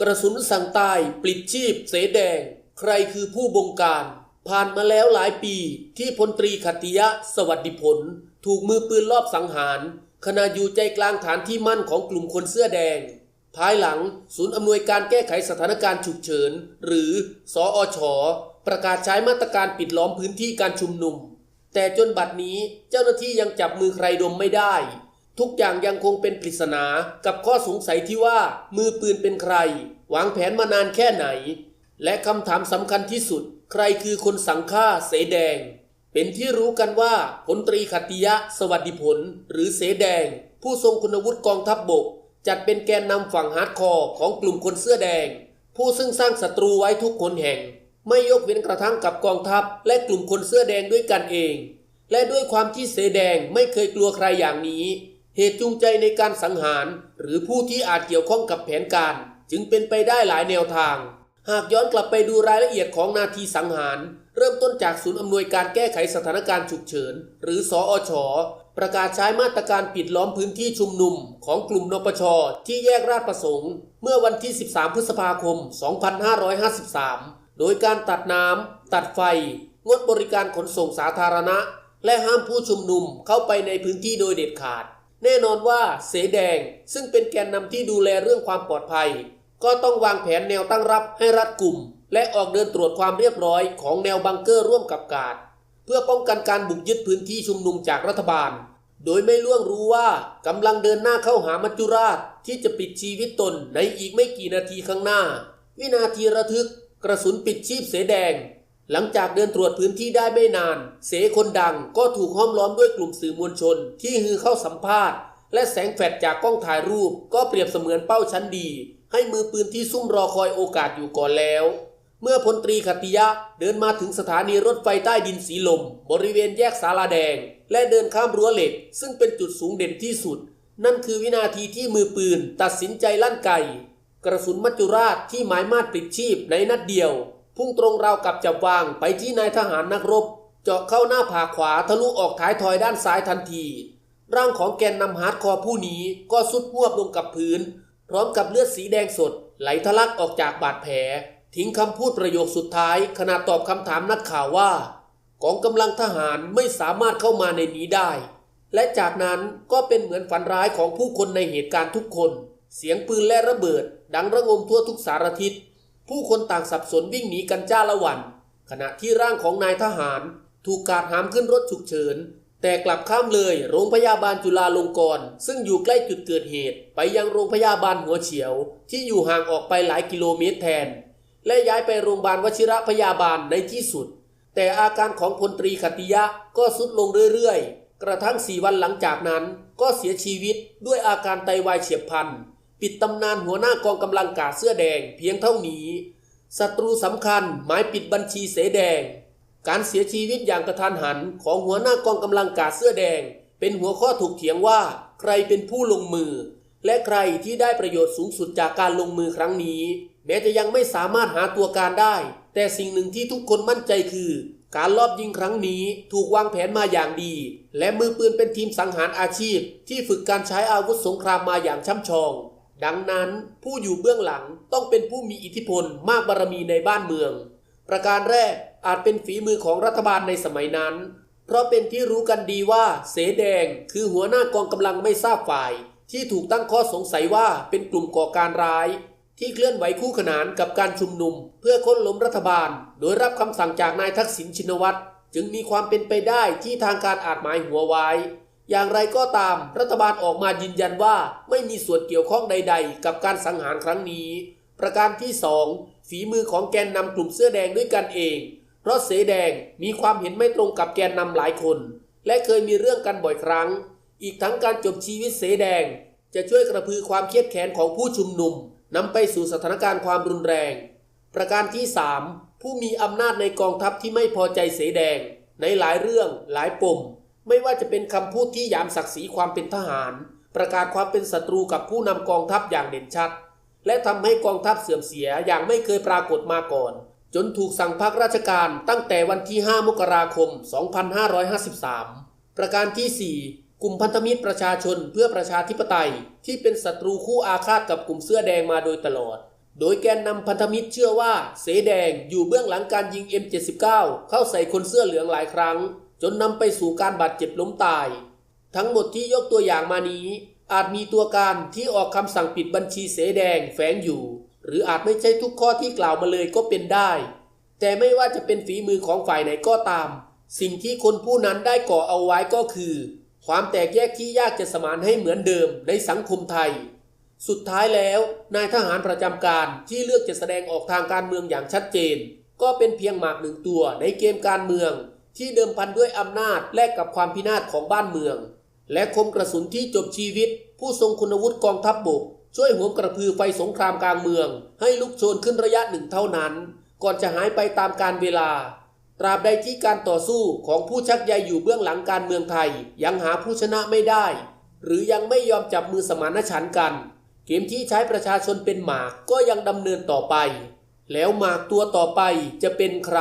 กระสุนสั่งตายปลิดชีพ เสแดง ใครคือผู้บงการ ผ่านมาแล้วหลายปีที่พลตรีขัติยะสวัสดิผล ถูกมือปืนลอบสังหาร ขณะอยู่ใจกลางฐานที่มั่นของกลุ่มคนเสื้อแดง ภายหลังศูนย์อำนวยการแก้ไขสถานการณ์ฉุกเฉิน หรือสออชประกาศใช้มาตรการปิดล้อมพื้นที่การชุมนุม แต่จนบัดนี้เจ้าหน้าที่ยังจับมือใครดมไม่ได้ ทุกอย่างยังคงเป็นปริศนากับข้อสงสัยที่ว่ามือปืนเป็นใคร วางแผนมานานแค่ไหน และคำถามสำคัญที่สุด ใครคือคนสังฆ่าเสแดง เป็นที่รู้กันว่าพลตรีขัตติยะสวัสดิผล หรือเสแดง ผู้ทรงคุณวุฒิกองทัพบบก จัดเป็นแกนนำฝั่งฮาร์ดคอร์ของกลุ่มคนเสื้อแดง ผู้ซึ่งสร้างศัตรูไว้ทุกคนแห่ง ไม่ยกเว้นกระทั่งกับกองทัพ และกลุ่มคนเสื้อแดงด้วยกันเอง และด้วยความที่เสแดงไม่เคยกลัวใครอย่างนี้ เหตุจูงใจในการสังหาร หรือผู้ที่อาจเกี่ยวข้องกับแผนการ จึงเป็นไปได้หลายแนวทาง หากย้อนกลับไปดูรายละเอียดของนาทีสังหาร เริ่มต้นจากศูนย์อำนวยการแก้ไขสถานการณ์ฉุกเฉิน หรือสออชประกาศใช้มาตรการปิดล้อมพื้นที่ชุมนุม ของกลุ่มนปช ที่แยกราชประสงค์ เมื่อวันที่ 13 พฤษภาคม 2553 โดยการตัดน้ำตัดไฟ งดบริการขนส่งสาธารณะ และห้ามผู้ชุมนุมเข้าไปในพื้นที่โดยเด็ดขาด แน่นอนว่าเสแดง ซึ่งเป็นแกนนำที่ดูแลเรื่องความปลอดภัย ก็ต้องวางแผนแนวตั้งรับให้รัดกลุ่ม และออกเดินตรวจความเรียบร้อยของแนวบังเกอร์ร่วมกับกาดเพื่อป้องกันการบุกยึดพื้นที่ชุมนุมจากรัฐบาล โดยไม่ล่วงรู้ว่ากำลังเดินหน้าเข้าหามัจจุราชที่จะปิดชีวิตตนในอีกไม่กี่นาทีข้างหน้า วินาทีระทึก กระสุนปิดชีพเสแดง หลังจากเดินตรวจพื้นที่ได้ไม่นาน เสคนดังก็ถูกห้อมล้อมด้วยกลุ่มสื่อมวลชน ที่ฮือเข้าสัมภาษณ์ และแสงแฟลชจากกล้องถ่ายรูป ก็เปรียบเสมือนเป้าชั้นดี ให้มือปืนที่ซุ่มรอคอยโอกาสอยู่ก่อนแล้ว เมื่อพลตรีขตติยะเดินมาถึงสถานีรถไฟใต้ดินสีลม บริเวณแยกสาลาแดง และเดินข้ามรั้วเหล็ก ซึ่งเป็นจุดสูงเด่นที่สุด นั่นคือวินาทีที่มือปืน ตัดสินใจลั่นไกกระสุนมัจจุราชที่หมายมาดปลิดชีพในนัดเดียว พุ่งตรงราวกับจับวางไปที่นายทหารนักรบ เจาะเข้าหน้าผากขวาทะลุออกท้ายทอยด้านซ้ายทันที ร่างของแกนนำฮาร์ดคอร์ผู้นี้ก็สุดหวบลงกับพื้น พร้อมกับเลือดสีแดงสด ไหลทะลักออกจากบาดแผล ทิ้งคำพูดประโยคสุดท้าย ขณะตอบคำถามนักข่าวว่า กองกำลังทหารไม่สามารถเข้ามาในนี้ได้ และจากนั้นก็เป็นเหมือนฝันร้ายของผู้คนในเหตุการณ์ทุกคน เสียงปืนและระเบิด ดังระงมทั่วทุกสารทิศ ผู้คนต่างสับสนวิ่งหนีกันจ้าละวัน ขณะที่ร่างของนายทหาร ถูกกาดหามขึ้นรถฉุกเฉิน แต่กลับข้ามเลยโรงพยาบาลจุฬาลงกรณ์ซึ่งอยู่ใกล้จุดเกิดเหตุ ไปยังโรงพยาบาลหัวเฉียว ที่อยู่ห่างออกไปหลายกิโลเมตรแทน และย้ายไปโรงพยาบาลวชิระพยาบาลในที่สุด แต่อาการของพลตรีขติยะก็ทรุดลงเรื่อยๆ กระทั่งสี่วันหลังจากนั้นก็เสียชีวิตด้วยอาการไตวายเฉียบพลัน ปิดตำนานหัวหน้ากองกำลังกาเสื้อแดงเพียงเท่านี้ศัตรูสำคัญหมายปิดบัญชีเสแดง การเสียชีวิตอย่างกระทันหันของหัวหน้ากองกำลังกาเสื้อแดง เป็นหัวข้อถูกเถียงว่าใครเป็นผู้ลงมือ และใครที่ได้ประโยชน์สูงสุดจากการลงมือครั้งนี้ แม้จะยังไม่สามารถหาตัวการได้ แต่สิ่งหนึ่งที่ทุกคนมั่นใจคือ การลอบยิงครั้งนี้ถูกวางแผนมาอย่างดี และมือปืนเป็นทีมสังหารอาชีพ ที่ฝึกการใช้อาวุธสงครามมาอย่างช่ำชอง ดังนั้นผู้อยู่เบื้องหลังต้องเป็นผู้มีอิทธิพลมากบารมีในบ้านเมือง ประการแรกอาจเป็นฝีมือของรัฐบาลในสมัยนั้น เพราะเป็นที่รู้กันดีว่าเสแดงคือหัวหน้ากองกำลังไม่ทราบฝ่าย ที่ถูกตั้งข้อสงสัยว่าเป็นกลุ่มก่อการร้าย ที่เคลื่อนไหวคู่ขนานกับการชุมนุม เพื่อค้นล้มรัฐบาล โดยรับคำสั่งจากนายทักษิณชินวัตรจึงมีความเป็นไปได้ที่ทางการอาจหมายหัวไว้ อย่างไรก็ตามรัฐบาลออกมายืนยันว่าไม่มีส่วนเกี่ยวข้องใด ๆ กับการสังหารครั้งนี้ ประการที่สองฝีมือของแกนนำกลุ่มเสื้อแดงด้วยกันเอง เพราะเสแดงมีความเห็นไม่ตรงกับแกนนำหลายคน และเคยมีเรื่องกันบ่อยครั้ง อีกทั้งการจบชีวิตเสแดง จะช่วยกระพือความเครียดแค้นของผู้ชุมนุมนำไปสู่สถานการณ์ความรุนแรง ประการที่ 3 ผู้มีอำนาจในกองทัพที่ไม่พอใจเสแดง ในหลายเรื่องหลายปม ไม่ว่าจะเป็นคำพูดที่ยามศักดิ์ศรีความเป็นทหาร ประกาศความเป็นศัตรูกับผู้นำกองทัพอย่างเด่นชัด และทำให้กองทัพเสื่อมเสียอย่างไม่เคยปรากฏมาก่อน จนถูกสั่งพักราชการตั้งแต่วันที่ 5 มกราคม 2553 ประการที่ 4 กลุ่มพันธมิตรประชาชนเพื่อประชาธิปไตย ที่เป็นศัตรูคู่อาฆาตกับกลุ่มเสื้อแดงมาโดยตลอดโดยแกนนำพันธมิตรเชื่อว่า เสแดงอยู่เบื้องหลังการยิง M79 เข้าใส่คนเสื้อเหลืองหลายครั้ง จนนำไปสู่การบาดเจ็บล้มตาย ทั้งหมดที่ยกตัวอย่างมานี้ อาจมีตัวการที่ออกคำสั่งปิดบัญชีเสแดงแฝงอยู่ หรืออาจไม่ใช่ทุกข้อที่กล่าวมาเลยก็เป็นได้ แต่ไม่ว่าจะเป็นฝีมือของฝ่ายไหนก็ตาม สิ่งที่คนผู้นั้นได้ก่อเอาไว้ก็คือ ความแตกแยกที่ยากจะสมานให้เหมือนเดิมในสังคมไทย สุดท้ายแล้ว นายทหารประจำการที่เลือกจะแสดงออกทางการเมืองอย่างชัดเจน ก็เป็นเพียงหมากหนึ่งตัวในเกมการเมือง ที่เดิมพันด้วยอำนาจแลกกับความพินาศของบ้านเมือง และคมกระสุนที่จบชีวิต ผู้ทรงคุณวุฒิกองทัพบบก ช่วยหวมกระพือไฟสงครามกลางเมือง ให้ลุกโชนขึ้นระยะหนึ่งเท่านั้น ก่อนจะหายไปตามกาลเวลา ตราบใดที่การต่อสู้ของผู้ชักใยอยู่เบื้องหลังการเมืองไทย ยังหาผู้ชนะไม่ได้ หรือยังไม่ยอมจับมือสมานฉันท์กัน เกมที่ใช้ประชาชนเป็นหมากก็ยังดำเนินต่อไป แล้วหมากตัวต่อไปจะเป็นใคร